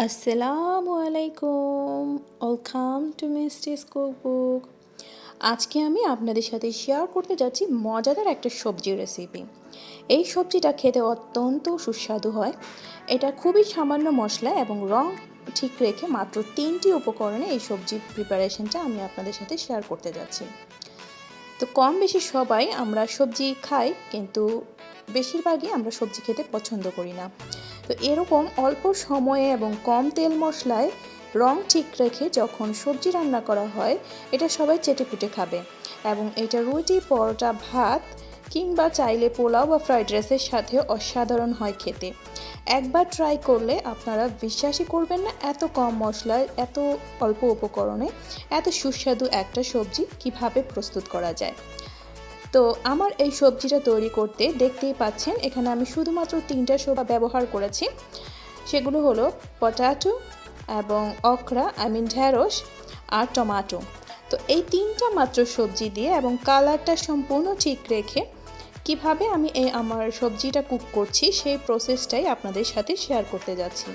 আসসালামু আলাইকুম welcome to মিস্টিস cookbook আজকে আমি আপনাদের সাথে শেয়ার করতে যাচ্ছি মজাদার একটা সবজি রেসিপি এই সবজিটা খেতে অত্যন্ত সুস্বাদু হয়। এটা খুবই সামান্য মশলা এবং রং ঠিক রেখে মাত্র তিনটি উপকরণে এই সবজি প্রিপারেশনটা আমি আপনাদের সাথে শেয়ার করতে যাচ্ছি। তো কম বেশি সবাই আমরা সবজি খাই, কিন্তু বেশিরভাগই আমরা সবজি খেতে পছন্দ করি না। তো এরকম অল্প সময়ে এবং কম তেল মশলায় রং ঠিক রেখে যখন সবজি রান্না করা হয়, এটা সবাই চেটেপুটে খাবে। এবং এটা রুটি, পরোটা, ভাত কিংবা চাইলে পোলাও বা ফ্রাইড রাইসের সাথে অসাধারণ হয় খেতে। একবার ট্রাই করলে আপনারা বিশ্বাসই করবেন না এত কম মশলায়, এত অল্প উপকরণে, এত সুস্বাদু একটা সবজি কীভাবে প্রস্তুত করা যায়। তো আমার এই সবজিটা তৈরি করতে দেখতেই পাচ্ছেন, এখানে আমি শুধুমাত্র তিনটা সবজি ব্যবহার করেছি। সেগুলো হলো পটাটো এবং অকরা আই মিন ঢ্যাঁড়স আর টমাটো। তো এই তিনটা মাত্র সবজি দিয়ে এবং কালারটা সম্পূর্ণ ঠিক রেখে কীভাবে আমি এই আমার সবজিটা কুক করছি, সেই প্রসেসটাই আপনাদের সাথে শেয়ার করতে যাচ্ছি।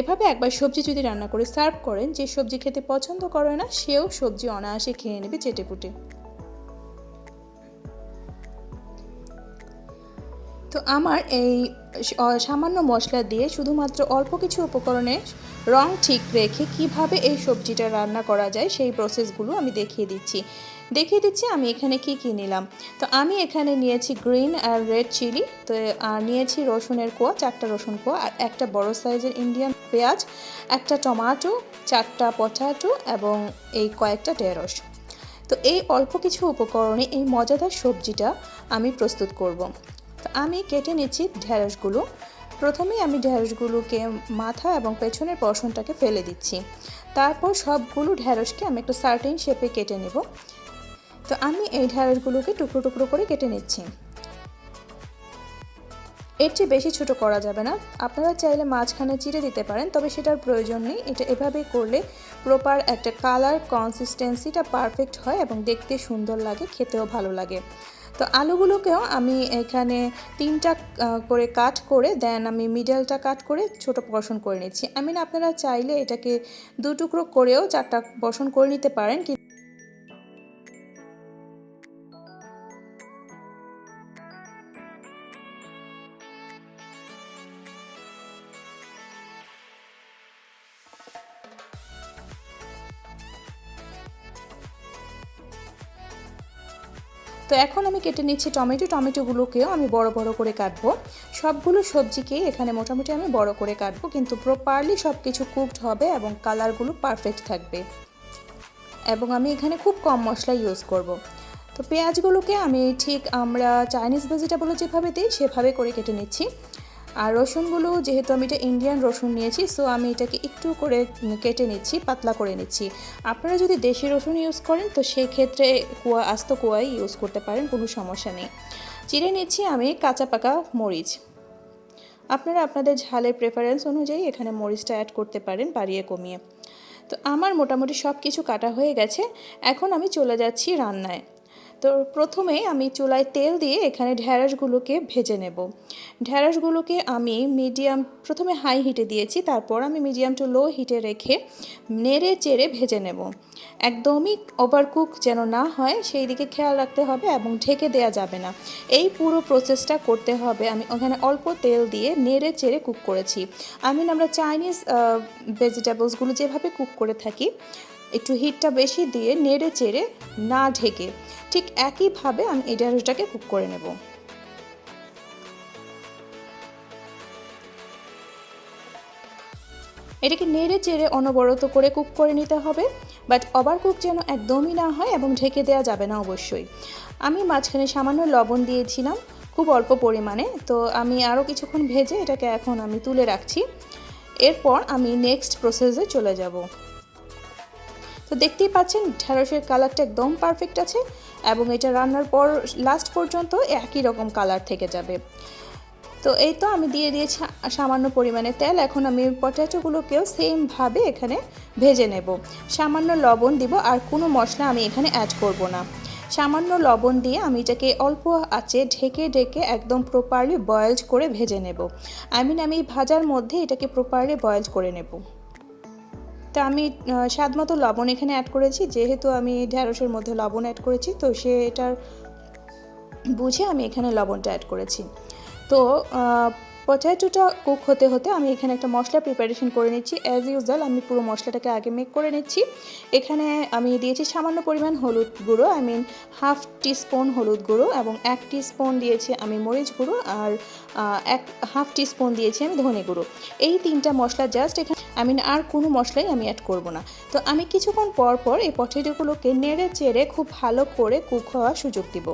এভাবে একবার সবজি যদি রান্না করে সার্ভ করেন, যে সবজি খেতে পছন্দ করে না, সেও সবজি অনায়াসে খেয়ে নেবে চেটে পুটে তো আমার এই সামান্য মশলা দিয়ে শুধুমাত্র অল্প কিছু উপকরণে রং ঠিক রেখে কীভাবে এই সবজিটা রান্না করা যায় সেই প্রসেসগুলো আমি দেখিয়ে দিচ্ছি। দেখিয়ে দিচ্ছি আমি এখানে কি কী নিলাম। তো আমি এখানে নিয়েছি গ্রিন আর রেড চিলি তো, আর নিয়েছি রসুনের কোয়া, চারটা রসুন কোয়া, আর একটা বড় সাইজের ইন্ডিয়ান পেঁয়াজ, একটা টমাটো চারটা পটাটো এবং এই কয়েকটা ঢেঁড়স। তো এই অল্প কিছু উপকরণে এই মজাদার সবজিটা আমি প্রস্তুত করব। তো আমি কেটে নিচ্ছি ঢেঁড়সগুলো। প্রথমেই আমি ঢেঁড়সগুলোকে মাথা এবং পেছনের পশনটাকে ফেলে দিচ্ছি। তারপর সবগুলো ঢেঁড়সকে আমি একটু সার্টেন শেপে কেটে নেব। তো আমি এই ঢেঁড়সগুলোকে টুকরো টুকরো করে কেটে নিচ্ছি। এর চেয়ে বেশি ছোট করা যাবে না। আপনারা চাইলে মাঝখানে চিড়ে দিতে পারেন, তবে সেটার প্রয়োজন নেই। এটা এভাবে করলে প্রপার একটা কালার কনসিস্টেন্সিটা পারফেক্ট হয় এবং দেখতে সুন্দর লাগে, খেতেও ভালো লাগে। তো আলুগুলোকেও আমি এখানে তিনটা করে কাট করে দেন আমি মিডলটা কাট করে ছোট পশন করে নিচ্ছি। আমি না আপনারা চাইলে এটাকে দু টুকরো করেও চারটা পশন করে নিতে পারেন তো এখন আমি কেটে নিচ্ছি টমেটো। টমেটোগুলোকেও আমি বড় বড় করে কাটবো। সবগুলো সবজিকে এখানে মোটামুটি আমি বড় করে কাটবো, কিন্তু প্রপারলি সব কিছু কুকড হবে এবং কালারগুলো পারফেক্ট থাকবে। এবং আমি এখানে খুব কম মশলা ইউজ করব। তো পেঁয়াজগুলোকে আমি ঠিক আমরা চাইনিজ ভেজিটেবলও যেভাবে দিই, সেভাবে করে কেটে নিচ্ছি। আর রসুনগুলো যেহেতু আমি এটা ইন্ডিয়ান রসুন নিয়েছি সো আমি এটাকে একটু করে কেটে নিচ্ছি, পাতলা করে নিচ্ছি। আপনারা যদি দেশি রসুন ইউজ করেন, তো সেই ক্ষেত্রে কুয়া, আস্ত কুয়াই ইউজ করতে পারেন, কোনো সমস্যা নেই। চিড়ে নিচ্ছি আমি কাঁচা পাকা মরিচ। আপনারা আপনাদের ঝালের প্রেফারেন্স অনুযায়ী এখানে মরিচটা অ্যাড করতে পারেন, বাড়িয়ে কমিয়ে। তো আমার মোটামুটি সব কিছু কাটা হয়ে গেছে, এখন আমি চলে যাচ্ছি রান্নায়। তো প্রথমে আমি চুলায় তেল দিয়ে এখানে ঢ্যাঁড়সগুলোকে ভেজে নেব। ঢ্যাঁড়সগুলোকে আমি মিডিয়াম, প্রথমে হাই হিটে দিয়েছি, তারপর আমি মিডিয়াম টু লো হিটে রেখে নেড়ে চেড়ে ভেজে নেব। একদমই ওভারকুক যেন না হয়, সেই দিকে খেয়াল রাখতে হবে এবং ঢেকে দেওয়া যাবে না। এই পুরো প্রসেসটা করতে হবে। আমি ওখানে অল্প তেল দিয়ে নেড়ে চেড়ে কুক করেছি। আমি আমরা চাইনিজ ভেজিটেবলসগুলো যেভাবে কুক করে থাকি একটু হিটটা বেশি দিয়ে নেড়ে চেড়ে না ঢেকে ঠিক একইভাবে আমি এই ঢেঁড়সটাকে কুক করে নেব। এটাকে নেড়ে চেড়ে অনবরত করে কুক করে নিতে হবে বাট ওভার কুক যেন একদমই না হয় এবং ঢেকে দেওয়া যাবে না অবশ্যই। আমি মাঝখানে সামান্য লবণ দিয়েছিলাম, খুব অল্প পরিমাণে, তো আমি আরও কিছুক্ষণ ভেজে এটাকে এখন আমি তুলে রাখছি। এরপর আমি নেক্সট প্রসেসে চলে যাব। তো দেখতেই পাচ্ছেন, ঢ্যাঁড়সের কালারটা একদম পারফেক্ট আছে এবং এটা রান্নার পর লাস্ট পর্যন্ত একই রকম কালার থেকে যাবে। তো এই তো আমি দিয়ে দিয়েছি সামান্য পরিমাণে তেল। এখন আমি পটাটোগুলোকেও সেমভাবে এখানে ভেজে নেব। সামান্য লবণ দিব, আর কোনো মশলা আমি এখানে অ্যাড করব না। সামান্য লবণ দিয়ে আমি এটাকে অল্প আঁচে ঢেকে ঢেকে একদম প্রপারলি বয়েলড করে ভেজে নেব। আই মিন আমি ভাজার মধ্যে এটাকে প্রপারলি বয়েলড করে নেব। তো আমি স্বাদ মতো লবণ এখানে অ্যাড করেছি। যেহেতু আমি ঢ্যাঁড়সের মধ্যে লবণ অ্যাড করেছি, তো সে এটার বুঝে আমি এখানে লবণটা অ্যাড করেছি। তো পটেটোটা কুক হতে হতে আমি এখানে একটা মশলা প্রিপারেশন করে নিচ্ছি। অ্যাজ ইউজুয়াল আমি পুরো মশলাটাকে আগে মেক করে নিচ্ছি। এখানে আমি দিয়েছি সামান্য পরিমাণ হলুদ গুঁড়ো আই মিন হাফ টিস্পুন হলুদ গুঁড়ো এবং এক টিস্পুন দিয়েছি আমি মরিচ গুঁড়ো আর এক হাফ টিস্পুন দিয়েছি আমি ধনে গুঁড়ো। এই তিনটা মশলা জাস্ট এখানে আই মিন আর কোনো মশলাই আমি অ্যাড করব না। তো আমি কিছুক্ষণ পর পর এই পটেটোগুলোকে নেড়ে চেড়ে খুব ভালো করে কুক হওয়ার সুযোগ দিব।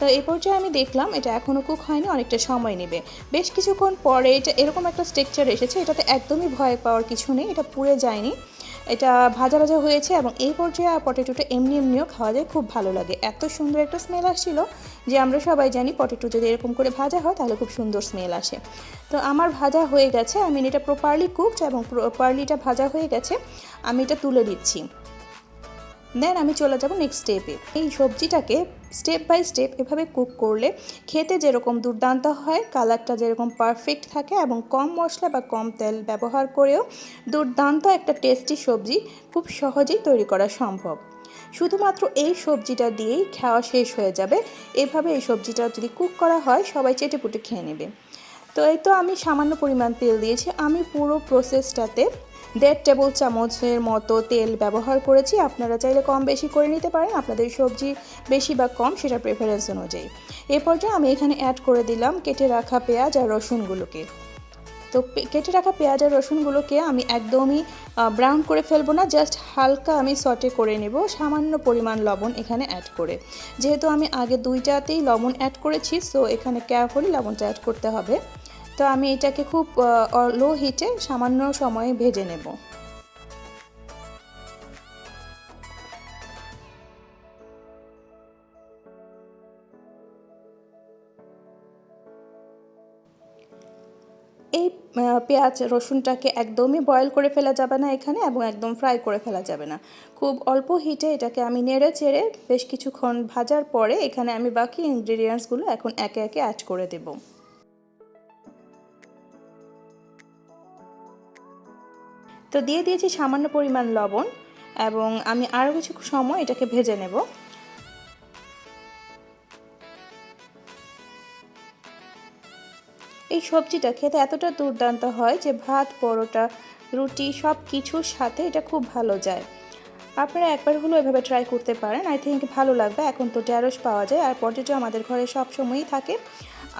তো এই পর্যায়ে আমি দেখলাম এটা এখনও কুক হয়নি, অনেকটা সময় নেবে। বেশ কিছুক্ষণ পরে এটা এরকম একটা স্ট্রাকচার এসেছে, এটাতে একদমই ভয় পাওয়ার কিছু নেই, এটা পুড়ে যায়নি। এটা ভাজা ভাজা হয়েছে এবং এই পর্যায়ে পটেটোটা এমনি এমনিও খাওয়া যায়, খুব ভালো লাগে। এত সুন্দর একটা স্মেল আসছিল যে আমরা সবাই জানি পটেটো যদি এরকম করে ভাজা হয় তাহলে খুব সুন্দর স্মেল আসে। তো আমার ভাজা হয়ে গেছে, আমি এটা প্রপারলি কুকড এবং প্রপারলি এটা ভাজা হয়ে গেছে, আমি এটা তুলে দিচ্ছি। দেন আমি চলে যাব নেক্সট স্টেপে এই সবজিটাকে স্টেপ বাই স্টেপ এভাবে কুক করলে খেতে যেরকম দুর্দান্ত হয় কালারটা যেরকম পারফেক্ট থাকে এবং কম মশলা বা কম তেল ব্যবহার করেও দুর্দান্ত একটা টেস্টি সবজি খুব সহজেই তৈরি করা সম্ভব। শুধুমাত্র এই সবজিটা দিয়েই খাওয়া শেষ হয়ে যাবে। এভাবে এই সবজিটা যদি কুক করা হয়, সবাই চেটে পুটে খেয়ে নেবে। তো এই তো আমি সামান্য পরিমাণ তেল দিয়েছি। আমি পুরো প্রসেসটাতে দেড় টেবিল চামচের মতো তেল ব্যবহার করেছি। আপনারা চাইলে কম বেশি করে নিতে পারেন। আপনাদের সবজি বেশি বা কম সেটা প্রেফারেন্স অনুযায়ী। এ পর্যায়ে আমি এখানে অ্যাড করে দিলাম কেটে রাখা পেঁয়াজ আর রসুনগুলোকে। তো কেটে রাখা পেঁয়াজ আর রসুনগুলোকে আমি একদমই ব্রাউন করে ফেলব না। জাস্ট হালকা আমি সটে করে নেব। সামান্য পরিমাণ লবণ এখানে অ্যাড করে। যেহেতু আমি আগে দুইটাতেই লবণ অ্যাড করেছি সো এখানে কেয়ারফুলি লবণটা অ্যাড করতে হবে। তো আমি এটাকে খুব লো হিটে সামান্য সময়ে ভেজে নেব। এই পেঁয়াজ রসুনটাকে একদমই বয়েল করে ফেলা যাবে না এখানে এবং একদম ফ্রাই করে ফেলা যাবে না। খুব অল্প হিটে এটাকে আমি নেড়ে চেড়ে বেশ কিছুক্ষণ ভাজার পরে এখানে আমি বাকি ইনগ্রিডিয়েন্টসগুলো এখন একে একে অ্যাড করে দেবো। তো দিয়ে দিয়েছি সামান্য পরিমাণ লবণ এবং আমি আরও কিছু সময় এটাকে ভেজে নেব। এই সবজিটা খেতে এতটা দুর্দান্ত হয় যে ভাত, পরোটা, রুটি সব কিছুর সাথে এটা খুব ভালো যায়। আপনারা একবার হলো এভাবে ট্রাই করতে পারেন। আই থিঙ্ক ভালো লাগবে। এখন তো ঢ্যাঁড়স পাওয়া যায়। আর পটেটো আমাদের ঘরে সবসময়ই থাকে।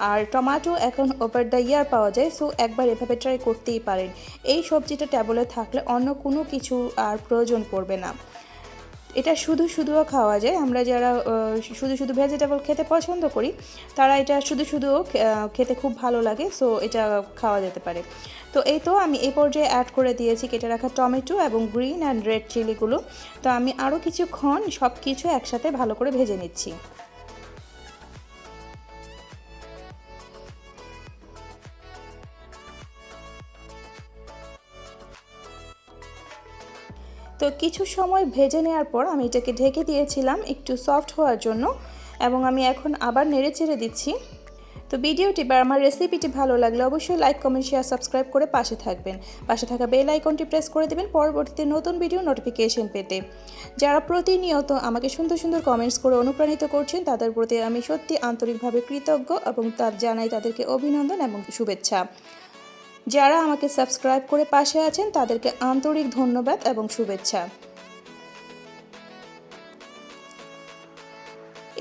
আর টমেটো এখন ওভার দ্য ইয়ার পাওয়া যায় সো একবার এভাবে ট্রাই করতেই পারেন। এই সবজিটা ট্যাবলে থাকলে অন্য কোনো কিছু আর প্রয়োজন পড়বে না। এটা শুধু শুধুও খাওয়া যায়, আমরা যারা শুধু শুধু ভেজিটেবল খেতে পছন্দ করি, তারা এটা শুধু শুধুও খেতে খুব ভালো লাগে সো এটা খাওয়া যেতে পারে। তো এই তো আমি এই পর্যায়ে অ্যাড করে দিয়েছি কেটে রাখা টমেটো এবং গ্রিন অ্যান্ড রেড চিলিগুলো তো আমি আরও কিছুক্ষণ সব কিছু একসাথে ভালো করে ভেজে নিচ্ছি। তো কিছু সময় ভেজে নেওয়ার পর আমি এটাকে ঢেকে দিয়েছিলাম একটু সফট হওয়ার জন্য এবং আমি এখন আবার নেড়ে চেড়ে দিচ্ছি। তো ভিডিওটি বা আমার রেসিপিটি ভালো লাগলে অবশ্যই লাইক কমেন্ট শেয়ার সাবস্ক্রাইব করে পাশে থাকবেন। পাশে থাকা বেল আইকনটি প্রেস করে দেবেন পরবর্তীতে নতুন ভিডিও নোটিফিকেশন পেতে। যারা প্রতিনিয়ত আমাকে সুন্দর সুন্দর কমেন্টস করে অনুপ্রাণিত করছেন, তাদের প্রতি আমি সত্যি আন্তরিকভাবে কৃতজ্ঞ এবং তার জানাই তাদেরকে অভিনন্দন এবং শুভেচ্ছা। যারা আমাকে সাবস্ক্রাইব করে পাশে আছেন, তাদেরকে আন্তরিক ধন্যবাদ এবং শুভেচ্ছা।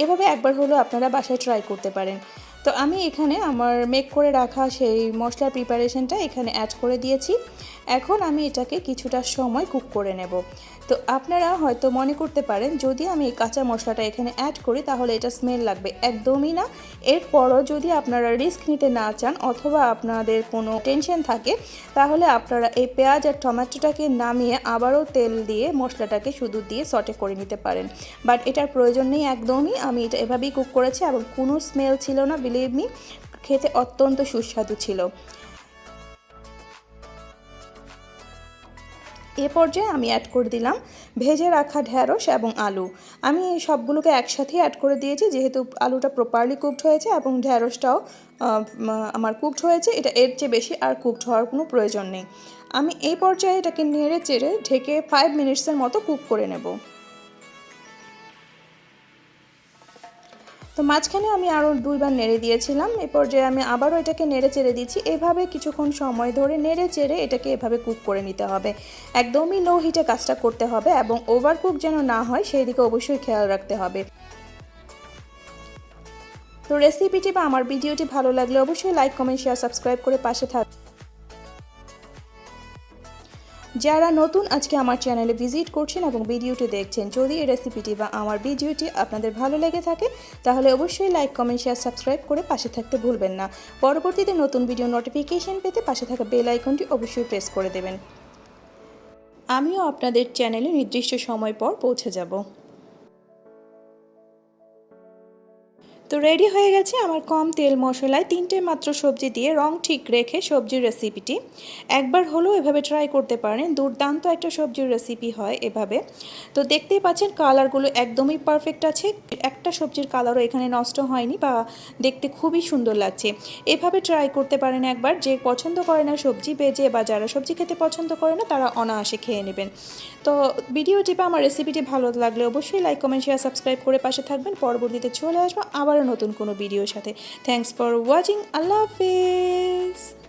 এভাবে একবার হলো আপনারা বাসায় ট্রাই করতে পারেন। তো আমি এখানে আমার মেক করে রাখা সেই মশলার প্রিপারেশনটা এখানে অ্যাড করে দিয়েছি। এখন আমি এটাকে কিছুটা সময় কুক করে নেব। তো আপনারা হয়তো মনে করতে পারেন, যদি আমি এই কাঁচা মশলাটা এখানে অ্যাড করি, তাহলে এটা স্মেল লাগবে একদমই না। এরপরও যদি আপনারা রিস্ক নিতে না চান, অথবা আপনাদের কোনো টেনশন থাকে, তাহলে আপনারা এই পেঁয়াজ আর টমেটোটাকে নামিয়ে আবারও তেল দিয়ে মশলাটাকে শুধু দিয়ে সটে করে নিতে পারেন। বাট এটার প্রয়োজন নেই একদমই। আমি এটা এভাবেই কুক করেছি এবং কোনো স্মেল ছিল না বিলিভ মি খেতে অত্যন্ত সুস্বাদু ছিল। এ পর্যায়ে আমি অ্যাড করে দিলাম ভেজে রাখা ঢ্যাঁড়স এবং আলু। আমি এই সবগুলোকে একসাথেই অ্যাড করে দিয়েছি, যেহেতু আলুটা প্রপারলি কুকড হয়েছে এবং ঢ্যাঁড়সটাও আমার কুকড হয়েছে, এটা এর চেয়ে বেশি আর কুকড হওয়ার কোনো প্রয়োজন নেই। আমি এই পর্যায়ে এটাকে নেড়ে চেড়ে ঢেকে ফাইভ মিনিটসের মতো কুক করে নেব। তো মাঝখানে আমি আরও দুইবার নেড়ে দিয়েছিলাম। এই পর্যায়ে আমি আবারও এটাকে নেড়ে চেড়ে দিচ্ছি। এভাবে কিছুক্ষণ সময় ধরে নেড়ে চেড়ে এটাকে এভাবে কুক করে নিতে হবে। একদমই লো হিটে কাজটা করতে হবে এবং ওভার কুক যেন না হয় সেই দিকে অবশ্যই খেয়াল রাখতে হবে। তো রেসিপিটি বা আমার ভিডিওটি ভালো লাগলে অবশ্যই লাইক, কমেন্ট, শেয়ার, সাবস্ক্রাইব করে পাশে থাক যারা নতুন আজকে আমার চ্যানেলে ভিজিট করছেন এবং ভিডিওটি দেখছেন, যদি এই রেসিপিটি বা আমার ভিডিওটি আপনাদের ভালো লেগে থাকে, তাহলে অবশ্যই লাইক কমেন্ট শেয়ার সাবস্ক্রাইব করে পাশে থাকতে ভুলবেন না। পরবর্তীতে নতুন ভিডিও নোটিফিকেশন পেতে পাশে থাকা বেল আইকনটি অবশ্যই প্রেস করে দেবেন। আমিও আপনাদের চ্যানেলে নির্দিষ্ট সময় পর পৌঁছে যাব। তো রেডি হয়ে গেছে আমার কম তেল মশলায় তিনটে মাত্র সবজি দিয়ে রং ঠিক রেখে সবজির রেসিপিটি একবার হলেও এভাবে ট্রাই করতে পারেন, দুর্দান্ত একটা সবজির রেসিপি হয় এভাবে। তো দেখতেই পাচ্ছেন কালারগুলো একদমই পারফেক্ট আছে, একটা সবজির কালারও এখানে নষ্ট হয়নি বা দেখতে খুবই সুন্দর লাগছে। এভাবে ট্রাই করতে পারেন একবার, যে পছন্দ করে না সবজি বেজে বা যারা সবজি খেতে পছন্দ করে না, তারা অনায়াসে খেয়ে নেবেন। তো ভিডিওটি বা আমার রেসিপিটি ভালো লাগলে অবশ্যই লাইক কমেন্ট শেয়ার সাবস্ক্রাইব করে পাশে থাকবেন। পরবর্তীতে চলে আসব আবারও নতুন কোনো ভিডিওর সাথে। থ্যাংকস ফর ওয়াচিং আল্লাহ হাফিজ।